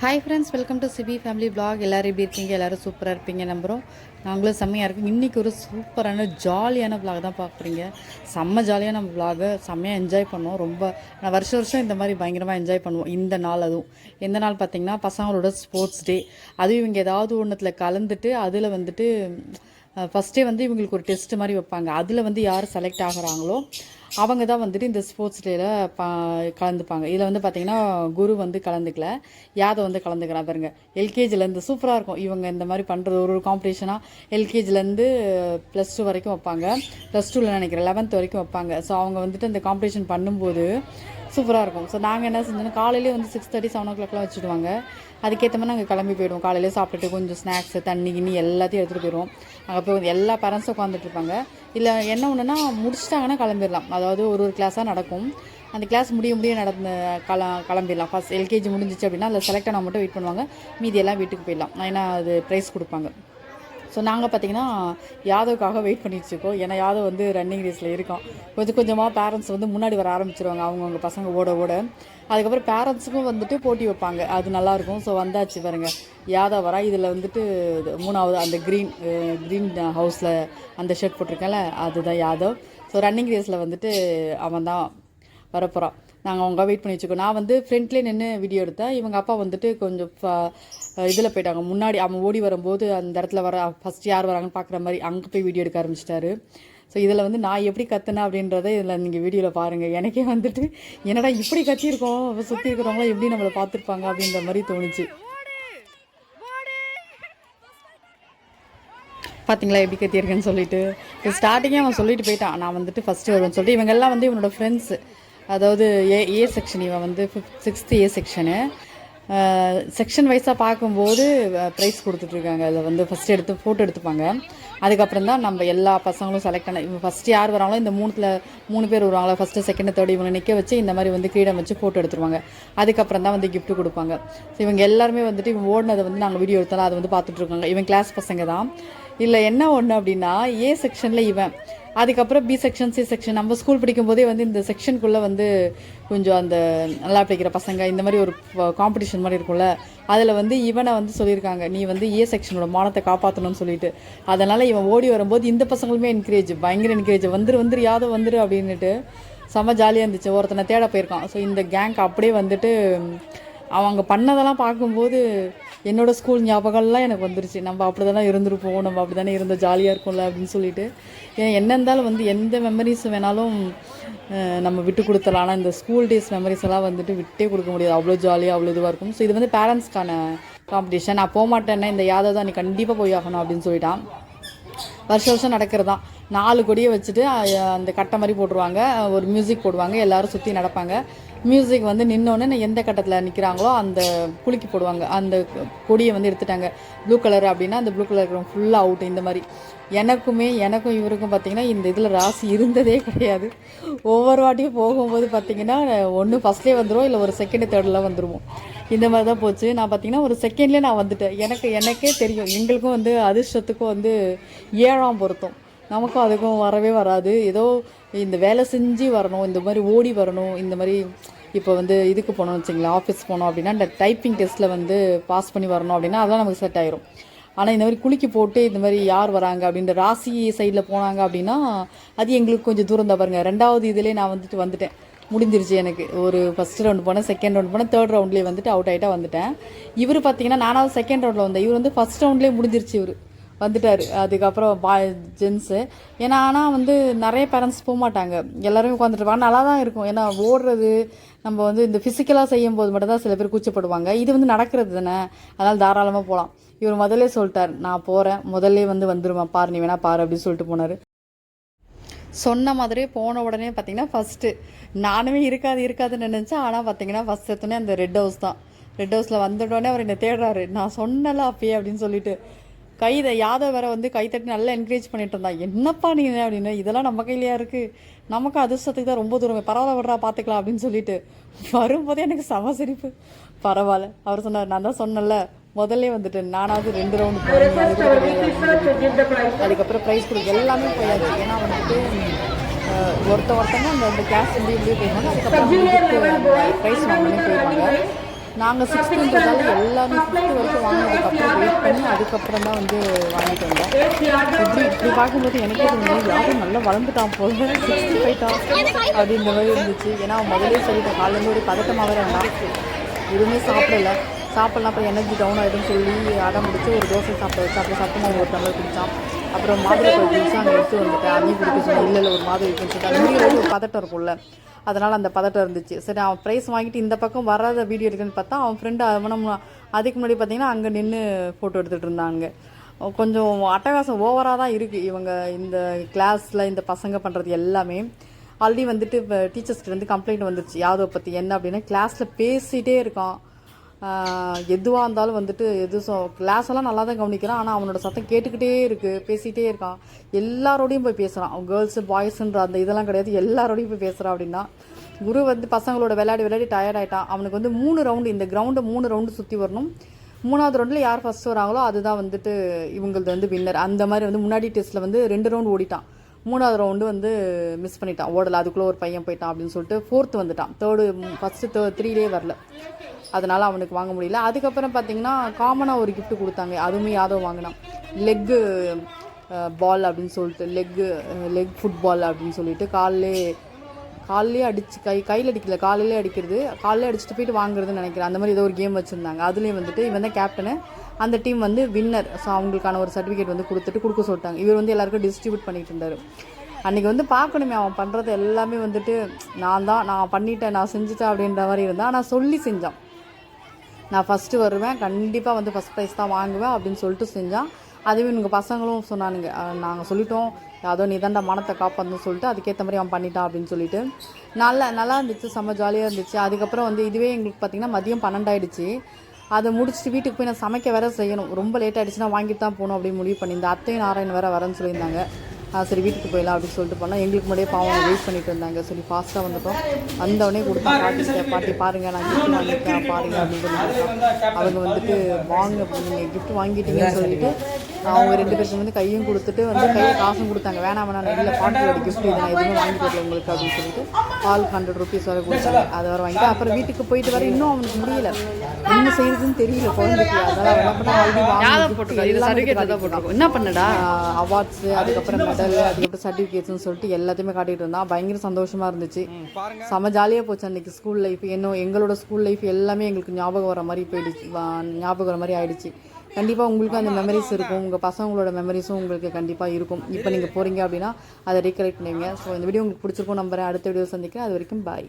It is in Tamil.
Hi friends welcome to CB family blog எல்லோரும் எப்படி இருக்கீங்க? எல்லோரும் சூப்பராக இருப்பீங்க நம்புகிறோம் நாங்களும் செம்மையாக இருக்கும். இன்றைக்கி ஒரு சூப்பரான ஜாலியான பிளாக் தான் பார்க்குறீங்க செம்ம ஜாலியாக நம்ம vlog. செம்மையாக என்ஜாய் பண்ணுவோம். ரொம்ப நான் வருஷம் வருஷம் இந்த மாதிரி பயங்கரமாக என்ஜாய் பண்ணுவோம். இந்த நாள் அதுவும். எந்த நாள் பார்த்தீங்கன்னா பசங்களோட ஸ்போர்ட்ஸ் டே அதுவும் இவங்க ஏதாவது ஒன்றுத்தில் கலந்துட்டு அதில் வந்துட்டு ஃபஸ்ட்டே வந்து இவங்களுக்கு ஒரு டெஸ்ட் மாதிரி வைப்பாங்க. அதில் வந்து யார் செலக்ட் ஆகுறாங்களோ அவங்க தான் வந்துட்டு இந்த ஸ்போர்ட்ஸ் டேயில் பா கலந்துப்பாங்க. இதில் வந்து பார்த்திங்கன்னா குரு வந்து கலந்துக்கல. யாதவ் வந்து கலந்துக்கிறான் பாருங்க. எல்கேஜிலேருந்து சூப்பராக இருக்கும். இவங்க இந்த மாதிரி பண்ணுறது ஒரு ஒரு காம்படிஷனாக எல்கேஜிலேருந்து ப்ளஸ் டூ வரைக்கும் வைப்பாங்க. ப்ளஸ் டூவில் நினைக்கிறேன் லெவன்த் வரைக்கும் வைப்பாங்க. ஸோ அவங்க வந்துட்டு இந்த காம்படிஷன் பண்ணும்போது சூப்பராக இருக்கும். ஸோ நாங்கள் என்ன செஞ்சோன்னா காலையிலே வந்து சிக்ஸ் தேர்ட்டி செவன் ஓ கிளாக்லாம் வச்சுடுவாங்க. அதுக்கேற்ற மாதிரி நாங்கள் கிளம்பி போயிடுவோம். காலையில் சாப்பிட்டுட்டு கொஞ்சம் ஸ்நாக்ஸ் தண்ணி கிண்ணி எல்லாத்தையும் எடுத்துகிட்டு போயிடுவோம். அங்கே போய் வந்து எல்லா பேரண்ட்ஸும் உட்காந்துட்டு இருப்பாங்க. இல்லை என்ன ஒன்றுனா முடிச்சிட்டாங்கன்னா கிளம்பிடலாம். அதாவது ஒரு ஒரு கிளாஸாக நடக்கும். அந்த கிளாஸ் முடிய முடிய நடந்த கல கிளம்பிடலாம். ஃபஸ்ட் எல்கேஜி முடிஞ்சிச்சு அப்படின்னா அதில் செலக்ட் ஆனால் மட்டும் வெயிட் பண்ணுவாங்க. மீதி எல்லாம் வீட்டுக்கு போயிடலாம். ஏன்னா அது ப்ரைஸ் கொடுப்பாங்க. ஸோ நாங்கள் பார்த்தீங்கன்னா யாதவுக்காக வெயிட் பண்ணிட்டு இருக்கோம் ஏன்னா யாதவ் வந்து ரன்னிங் ரேஸில் இருக்கோம் கொஞ்சம் கொஞ்சமாக பேரண்ட்ஸ் வந்து முன்னாடி வர ஆரம்பிச்சிருவாங்க. அவங்கவுங்க பசங்க ஓட ஓட. அதுக்கப்புறம் பேரண்ட்ஸுக்கும் வந்துட்டு போட்டி வைப்பாங்க. அது நல்லாயிருக்கும் ஸோ வந்தாச்சு பாருங்க. யாதவ் வரா. இதில் வந்துட்டு இது மூணாவது அந்த க்ரீன் க்ரீன் ஹவுஸில் அந்த ஷர்ட் போட்டிருக்கேன்ல அதுதான் யாதவ். ஸோ ரன்னிங் ரேஸில் வந்துட்டு அவன் தான் வரப்போகிறான் நாங்கள் அவங்க வெயிட் பண்ணி வச்சுக்கோம். நான் வந்து ஃப்ரண்ட்லேயே நின்று வீடியோ எடுத்தேன். இவங்க அப்பா வந்துட்டு கொஞ்சம் இதில் போயிட்டாங்க. முன்னாடி அவன் ஓடி வரும்போது அந்த இடத்துல வர ஃபஸ்ட் யார் வராங்கன்னு பார்க்குற மாதிரி அங்கே போய் வீடியோ எடுக்க ஆரம்பிச்சிட்டாரு. ஸோ இதில் வந்து நான் எப்படி கத்துனேன் அப்படின்றத இதில் நீங்கள் வீடியோவில் பாருங்கள் எனக்கே வந்துட்டு என்னடா இப்படி கத்தியிருக்கோம்? சுற்றி இருக்கிறவங்களாம் எப்படி நம்மளை பார்த்துருப்பாங்க அப்படின்ற மாதிரி தோணுச்சு. பார்த்தீங்களா எப்படி கத்தியிருக்கேன்னு சொல்லிட்டு? ஸ்டார்டிங்கே அவன் சொல்லிட்டு போயிட்டான். நான் வந்துட்டு ஃபஸ்ட்டு வருவேன் சொல்லிட்டு இவங்கெல்லாம் வந்து இவனோட ஃப்ரெண்ட்ஸு அதாவது ஏ ஏ செக்ஷன் இவன் வந்து fifth sixth A section section வைஸாக பார்க்கும்போது ப்ரைஸ் கொடுத்துட்ருக்காங்க. அதில் வந்து ஃபஸ்ட்டு எடுத்து ஃபோட்டோ எடுத்துப்பாங்க. அதுக்கப்புறம் தான் நம்ம எல்லா பசங்களும் செலக்ட் பண்ண இவங்க ஃபஸ்ட்டு யார் வராங்களோ இந்த மூணுத்தில் மூணு பேர் வருவாங்களா ஃபஸ்ட்டு செகண்ட் தேர்ட் இவங்க நிற்க வச்சு இந்த மாதிரி வந்து கிரீடம் வச்சு ஃபோட்டோ எடுத்துருவாங்க. அதுக்கப்புறம் தான் வந்து கிஃப்ட்டு கொடுப்பாங்க. ஸோ இவங்க எல்லாருமே வந்துட்டு இவங்க ஓடினதை வந்து நாங்கள் வீடியோ எடுத்தாலும் அதை வந்து பார்த்துட்ருக்காங்க. இவன் கிளாஸ் பசங்க தான். இல்லை என்ன ஒன்று அப்படின்னா ஏ செக்ஷனில் இவன் அதுக்கப்புறம் பி செக்ஷன் சி செக்ஷன் நம்ம ஸ்கூல் படிக்கும் போதே வந்து இந்த செக்ஷனுக்குள்ளே வந்து கொஞ்சம் அந்த நல்லா படிக்கிற பசங்க இந்த மாதிரி ஒரு காம்படிஷன் மாதிரி இருக்கும்ல அதில் வந்து இவனை வந்து சொல்லியிருக்காங்க நீ வந்து ஏ செக்ஷனோட மானத்தை காப்பாற்றணும்னு சொல்லிட்டு. அதனால் இவன் ஓடி வரும்போது இந்த பசங்களுமே என்கரேஜ் பயங்கர என்கரேஜ் வந்துரு வந்துரு யாதோ வந்துரு அப்படின்னுட்டு செம்ம ஜாலியாக இருந்துச்சு. ஒருத்தனை தேட போயிருக்கான். ஸோ இந்த கேங்க் அப்படியே வந்துட்டு அவங்க பண்ணதெல்லாம் பார்க்கும்போது என்னோட ஸ்கூல் ஞாபகம்லாம் எனக்கு வந்துருச்சு. நம்ம அப்படி தானே இருந்திருப்போம் நம்ம அப்படி தானே இருந்தோம் ஜாலியாக இருக்கும்ல அப்படின்னு சொல்லிட்டு. ஏன் என்ன இருந்தாலும் வந்து எந்த மெமரிஸ் வேணாலும் நம்ம விட்டு கொடுத்தலாம் ஆனால் இந்த ஸ்கூல் டேஸ் மெமரிஸ் எல்லாம் வந்துட்டு விட்டே கொடுக்க முடியாது. அவ்வளோ ஜாலியாக அவ்வளோ இதுவாக இருக்கும். ஸோ இது வந்து பேரண்ட்ஸ்க்கான காம்படிஷன் நான் போக மாட்டேன்னா இந்த யாதவ் தான் நீ கண்டிப்பாக போய் ஆகணும் அப்படின்னு சொல்லிட்டான். வருஷம் வருஷம் நடக்கிறது. தான் நாலு கொடியை வச்சுட்டு அந்த கட்டை மாதிரி போட்டுருவாங்க. ஒரு மியூசிக் போடுவாங்க. எல்லோரும் சுற்றி நடப்பாங்க. மியூசிக் வந்து நின்னோடனே எந்த கட்டத்தில் நிற்கிறாங்களோ அந்த குலுக்கி போடுவாங்க. அந்த கொடியை வந்து எடுத்துட்டாங்க. ப்ளூ கலர் அப்படின்னா அந்த ப்ளூ கலர் ஃபுல்லாக அவுட் இந்த மாதிரி. எனக்குமே எனக்கும் இவருக்கும் பார்த்தீங்கன்னா இந்த இதில் ராசி இருந்ததே கிடையாது. ஒவ்வொரு வாட்டியும் போகும்போது பார்த்தீங்கன்னா ஒன்று ஃபஸ்ட்லேயே வந்துடும் இல்லை ஒரு செகண்ட் தேர்டில் வந்துடுவோம் இந்த மாதிரி தான் போச்சு. நான் பார்த்தீங்கன்னா ஒரு செகண்ட்லேயே நான் வந்துட்டேன். எனக்கு எனக்கே தெரியும். எங்களுக்கும் வந்து அதிர்ஷ்டத்துக்கும் வந்து ஏழாம் பொருத்தம். நமக்கும் அதுக்கும் வரவே வராது. ஏதோ இந்த வேலை செஞ்சு வரணும் இந்த மாதிரி ஓடி வரணும் இந்த மாதிரி இப்போ வந்து இதுக்கு போனோம் வச்சுங்களேன் ஆஃபீஸ் போனோம் அப்படின்னா இந்த டைப்பிங் டெஸ்ட்டில் வந்து பாஸ் பண்ணி வரணும் அப்படின்னா அதெல்லாம் நமக்கு செட் ஆயிரும். ஆனால் இந்த மாதிரி குளிக்க போட்டு இந்த மாதிரி யார் வராங்க அப்படின்ற ராசி சைடில் போனாங்க அப்படின்னா அது எங்களுக்கு கொஞ்சம் தூரம் தான் பாருங்கள் ரெண்டாவது இதிலே நான் வந்துட்டு வந்துட்டேன். முடிஞ்சிருச்சு எனக்கு. ஒரு ஃபஸ்ட் ரவுண்ட் போனேன் செகண்ட் ரவுண்ட் போனேன் தேர்ட் ரவுண்ட்லேயே வந்துட்டு அவுட் ஆகிட்டா வந்துட்டேன். இவர் பார்த்தீங்கன்னா நானாவது செகண்ட் ரவுண்டில் வந்தேன் இவர் வந்து ஃபஸ்ட் ரவுண்ட்லேயே முடிஞ்சிருச்சு இவர். வந்துட்டார். அதுக்கப்புறம் பா ஜென்ஸு. ஏன்னா ஆனால் வந்து நிறைய பேரண்ட்ஸ் போக மாட்டாங்க எல்லாருமே உட்காந்துட்டு நல்லா தான் இருக்கும். ஏன்னா ஓடுறது நம்ம வந்து இந்த ஃபிசிக்கலாக செய்யும் போது மட்டும் தான் சில பேர் கூச்சப்படுவாங்க. இது வந்து நடக்கிறது தானே. அதனால் தாராளமாக போகலாம் இவர் முதல்ல சொல்லிட்டார் நான் போகிறேன் முதல்ல வந்து வந்துருவேன் பாரு நீ வேணா பாரு அப்படின்னு சொல்லிட்டு போனார். சொன்ன மாதிரி போன உடனே பார்த்தீங்கன்னா ஃபஸ்ட்டு நானுமே இருக்காது இருக்காதுன்னு நினச்சேன். ஆனால் பார்த்தீங்கன்னா ஃபஸ்ட் எடுத்தோடனே அந்த ரெட் ஹவுஸ் தான். ரெட் ஹவுஸில் வந்த உடனே அவர் என்னை தேடுறாரு. நான் சொன்னல அப்பயே அப்படின்னு சொல்லிட்டு. கைதை யாதவ் வேற வந்து கை தட்டி நல்லா என்கரேஜ் பண்ணிட்டு இருந்தான் என்னப்பா நீ அப்படின்னு? இதெல்லாம் நம்ம கையிலையா இருக்கு? நமக்கு அதிர்ஷ்டத்துக்கு தான் ரொம்ப தூரம். பரவாயில்ல விட்றா பார்த்துக்கலாம் அப்படின்னு சொல்லிட்டு. வரும்போதே எனக்கு சம சிரிப்பு. பரவாயில்ல அவர் சொன்னார். நான் தான் சொன்னேன்ல முதல்ல வந்துட்டு நானாவது ரெண்டு ரவுண்டு அதுக்கப்புறம் ப்ரைஸ் கொடுக்க எல்லாமே போயாச்சு. ஏன்னா வந்துட்டு ஒருத்த ஒருத்தங்க அந்த அந்த கிளாஸ் வந்து இப்படியே போயிடுவாங்க. அதுக்கப்புறம் ப்ரைஸ் வாங்கணும் போயிடுவாங்க நாங்கள் சிக்ஸ்த்துன்றதால எல்லாமே ஃபிஃப்த்து வரைக்கும் வாங்கினதுக்கப்புறம் வெயிட் பண்ணி அதுக்கப்புறம் தான் வந்து வாங்கிட்டு வந்தோம். இப்படி இப்படி பார்க்கும்போது எனக்கே கொஞ்சம் யாரும் நல்லா வளர்ந்துட்டான் போல. சிக்ஸ்த்து போயிட்டான் அப்படின்ற மாதிரி இருந்துச்சு. ஏன்னா அவன் முதலே சொல்லிட்டான் காலையில ஒரு பதட்டமாக வேறு இருந்தான். எதுவுமே சாப்பிடல. சாப்பிட்லாம் அப்புறம் எனர்ஜி டவுன் ஆகிடும் சொல்லி அடம் முடிச்சு ஒரு தோசை சாப்பிட வச்சு அப்புறம் சத்தமாக ஒரு டம்ளர் குடித்தான் அப்புறம் மாதிரி பழம் அங்கே எடுத்து வந்துட்டேன். அதையும் குடிக்க சொன்னேன். இல்லை இல்லை ஒரு மாதிரி இருக்குன்னு சொல்லிட்டு ஒரு பதட்டம் இருக்கும்ல. அதனால் அந்த பதட்டம் இருந்துச்சு. சரி அவன் ப்ரைஸ் வாங்கிட்டு இந்த பக்கம் வராத வீடியோ எடுக்குன்னு பார்த்தா அவன் ஃப்ரெண்டு அவனும் அதுக்கு முன்னாடி பார்த்தீங்கன்னா அங்கே நின்று ஃபோட்டோ எடுத்துகிட்டு இருந்தாங்க. கொஞ்சம் அட்டகாசம் ஓவராக தான் இருக்குது இவங்க இந்த கிளாஸில் இந்த பசங்க பண்ணுறது எல்லாமே. ஆல்ரெடி வந்துட்டு இப்போ டீச்சர்ஸ்கிட்ட வந்து கம்ப்ளைண்ட் வந்துருச்சு. யாதவ பற்றி என்ன அப்படின்னா. கிளாஸில் பேசிகிட்டே இருக்கான். எதுவாக இருந்தாலும் வந்துட்டு எது சொ கிளாஸெல்லாம் நல்லா தான் கவனிக்கிறான். ஆனால் அவனோட சத்தம் கேட்டுக்கிட்டே இருக்குது பேசிகிட்டே இருக்கான். எல்லாரோடையும் போய் பேசுகிறான் கேர்ள்ஸு பாய்ஸுன்ற அந்த இதெல்லாம் கிடையாது. எல்லாரோடையும் போய் பேசுகிறான் அப்படின்னா குரு வந்து பசங்களோட விளையாடி விளையாடி டயர்ட் ஆகிட்டான் அவனுக்கு வந்து மூணு ரவுண்டு இந்த கிரவுண்டை மூணு ரவுண்டு சுற்றி வரணும். மூணாவது ரவுண்டில் யார் ஃபஸ்ட் வராங்களோ அதுதான் வந்துட்டு இவங்களது வந்து வின்னர் அந்த மாதிரி வந்து முன்னாடி டெஸ்ட்டில் வந்து ரெண்டு ரவுண்டு ஓடிட்டான். மூணாவது ரவுண்டு வந்து மிஸ் பண்ணிட்டான். ஓடலை. அதுக்குள்ளே ஒரு பையன் போயிட்டான் அப்படின்னு சொல்லிட்டு ஃபோர்த்து வந்துட்டான். தேர்டு ஃபஸ்ட்டு தே த்ரீலே வரல. அதனால் அவனுக்கு வாங்க முடியல. அதுக்கப்புறம் பார்த்தீங்கன்னா காமனாக ஒரு கிஃப்ட் கொடுத்தாங்க. அதுவுமே யாதவ் வாங்கினான். லெக்கு பால் அப்படின்னு சொல்லிட்டு லெக்கு லெக் ஃபுட்பால் அப்படின்னு சொல்லிட்டு காலிலே காலிலே அடிச்சு கை கையில் அடிக்கல. காலையிலே அடிக்கிறது. காலையிலே அடிச்சுட்டு போயிட்டு வாங்குறதுன்னு நினைக்கிறேன். அந்த மாதிரி ஏதோ ஒரு கேம் வச்சுருந்தாங்க. அதுலேயும் வந்துட்டு இவன் தான் கேப்டனு அந்த டீம் வந்து வின்னர் ஸோ அவங்களுக்கான ஒரு சர்டிஃபிகேட் வந்து கொடுத்துட்டு கொடுக்க சொல்லிட்டாங்க. இவர் வந்து எல்லாருக்கும் டிஸ்ட்ரிபியூட் பண்ணிட்டு இருந்தார். அன்றைக்கி வந்து பார்க்கணுமே அவன் பண்ணுறது எல்லாமே வந்துட்டு நான் தான் நான் பண்ணிட்டேன் நான் செஞ்சுட்டேன் அப்படின்ற மாதிரி இருந்தான். ஆனால் சொல்லி செஞ்சான். நான் ஃபஸ்ட்டு வருவேன். கண்டிப்பாக வந்து ஃபஸ்ட் ப்ரைஸ் தான் வாங்குவேன் அப்படின்னு சொல்லிட்டு செஞ்சான். அதுவே இவங்க பசங்களும் சொன்னானுங்க. நாங்கள் சொல்லிட்டோம். அதோ நீ தாண்டா மனத்தை காப்பாற்றணும் சொல்லிட்டு அதுக்கேற்ற மாதிரி அவன் பண்ணிட்டான் அப்படின்னு சொல்லிட்டு. நல்லா நல்லா இருந்துச்சு. செம்ம ஜாலியாக இருந்துச்சு. அதுக்கப்புறம் வந்து இதுவே எங்களுக்கு பார்த்திங்கன்னா மதியம் பன்னெண்டாயிடுச்சு. அதை முடிச்சுட்டு வீட்டுக்கு போய் நான் சமைக்க வேற செய்யணும். ரொம்ப லேட் ஆகிடுச்சுன்னா வாங்கிட்டு தான் போகணும் அப்படின்னு முடிவு பண்ணியிருந்தேன். அத்தையும் நாராயண் வேற வரேன்னு சொல்லியிருந்தாங்க. சரி வீட்டுக்கு போயிடலாம் அப்படின்னு சொல்லிட்டு போனால் எங்களுக்கு முன்னாடியே பாவம் வெயிட் பண்ணிட்டு இருந்தாங்க. சரி ஃபாஸ்ட்டாக வந்துட்டோம் வந்தவொடனே கொடுத்தா பாட்டி பாட்டி பாருங்கள் நான் கிஃப்ட் வாங்கிட்டேன் பாருங்கள் அப்படின்னு சொல்லி அவங்க வந்துட்டு வாங்க நீங்கள் கிஃப்ட் வாங்கிட்டீங்கன்னு சொல்லிட்டு அவங்க ரெண்டு பேருக்கு வந்து கையும் கொடுத்துட்டு வந்து கையில் காசும் கொடுத்தாங்க. வேணாம் வேணாம் இல்லை பாட்டியோட கிஃப்ட் இது நான் எதுவுமே வாங்கி கொடுக்கல உங்களுக்கு அப்படின்னு சொல்லிட்டு ஆல் ஹண்ட்ரட் ருபீஸ் வரை கொடுத்தாங்க. அதை வர வாங்கிட்டு அப்புறம் வீட்டுக்கு போயிட்டு வர இன்னும் அவனுக்கு முடியல. என்ன செய்யுதுன்னு தெரியல. குழந்தைக்கு அவன் என்ன பண்ணடா? அவார்ட்ஸ் அதுக்கப்புறம் மெடல் அதுக்கப்புறம் சர்டிஃபிகேட்ஸ்னு சொல்லிட்டு எல்லாத்தையுமே காட்டிட்டு இருந்தான். பயங்கர சந்தோஷமா இருந்துச்சு. செம ஜாலியாக போச்சு அன்னைக்கு ஸ்கூல் லைஃப் என்ன எங்களோட ஸ்கூல் லைஃப் எல்லாமே எங்களுக்கு ஞாபகம் வர மாதிரி போயிடுச்சு. ஞாபகம் வர மாதிரி ஆயிடுச்சு. கண்டிப்பாக உங்களுக்கும் அந்த மெமரிஸ் இருக்கும். உங்கள் பசங்களோட மெமரிஸும் உங்களுக்கு கண்டிப்பாக இருக்கும். இப்போ நீங்கள் போகிறீங்க அப்படின்னா அதை ரீகலெக்ட் பண்ணுவீங்க ஸோ இந்த வீடியோ உங்களுக்கு பிடிச்சிருக்கும் நம்புறேன். அடுத்த வீடியோ சந்திக்கிறேன். அது வரைக்கும் பாய்